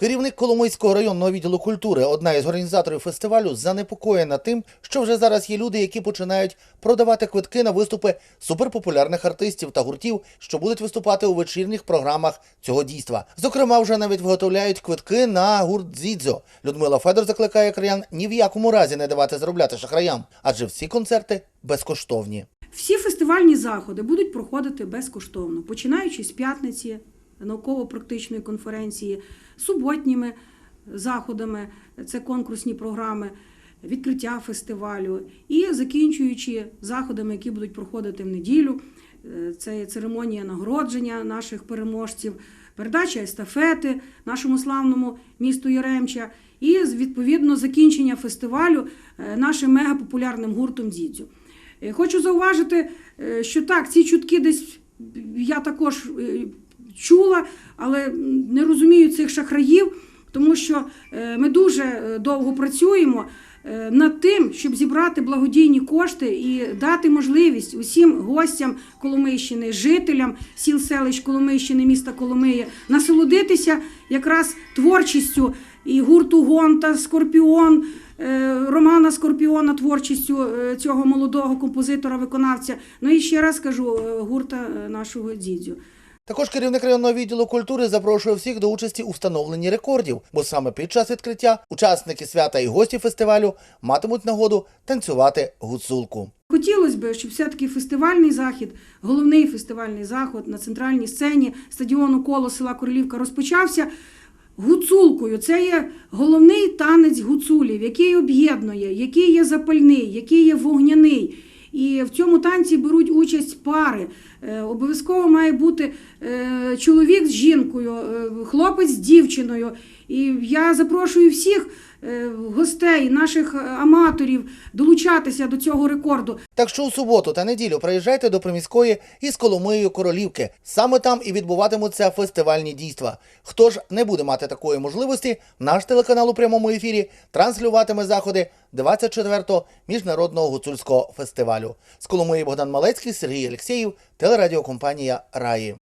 Керівник Коломийського районного відділу культури, одна із організаторів фестивалю, занепокоєна тим, що вже зараз є люди, які починають продавати квитки на виступи суперпопулярних артистів та гуртів, що будуть виступати у вечірніх програмах цього дійства. Зокрема, вже навіть виготовляють квитки на гурт Дзідзьо. Людмила Федор закликає краян ні в якому разі не давати заробляти шахраям, адже всі концерти безкоштовні. Всі фестивальні заходи будуть проходити безкоштовно, починаючи з п'ятниці науково-практичної конференції, суботніми заходами, це конкурсні програми, відкриття фестивалю, і закінчуючи заходами, які будуть проходити в неділю. Це церемонія нагородження наших переможців, передача естафети нашому славному місту Яремча і відповідно закінчення фестивалю е, нашим мегапопулярним гуртом Дідзю. Е, Хочу зауважити, е, що так, ці чутки десь я також чула, але не розумію цих шахраїв, тому що е, ми дуже е, довго працюємо е, над тим, щоб зібрати благодійні кошти і дати можливість усім гостям Коломийщини, жителям сіл селищ Коломийщини, міста Коломиї насолодитися якраз творчістю і гурту Гонта, Скорпіон. Романа Скорпіона творчістю цього молодого композитора-виконавця. Ну і ще раз кажу, гурта нашого дідзю. Також керівник районного відділу культури запрошує всіх до участі у встановленні рекордів, бо саме під час відкриття учасники свята і гості фестивалю матимуть нагоду танцювати гуцулку. Хотілося б, щоб все-таки фестивальний захід, головний фестивальний заход на центральній сцені стадіону коло села Королівка розпочався гуцулкою. Це є головний танець гуцулів, який об'єднує, який є запальний, який є вогняний. І в цьому танці беруть участь пари. Е, Обов'язково має бути е, чоловік з жінкою, е, хлопець з дівчиною. І я запрошую всіх гостей, наших е, аматорів долучатися до цього рекорду. Так що у суботу та неділю приїжджайте до приміської із Коломиєю Королівки. Саме там і відбуватимуться фестивальні дійства. Хто ж не буде мати такої можливості, наш телеканал у прямому ефірі транслюватиме заходи 24-го міжнародного гуцульського фестивалю. З Коломиї Богдан Малецький, Сергій Алєксєєв, телерадіокомпанія Раї.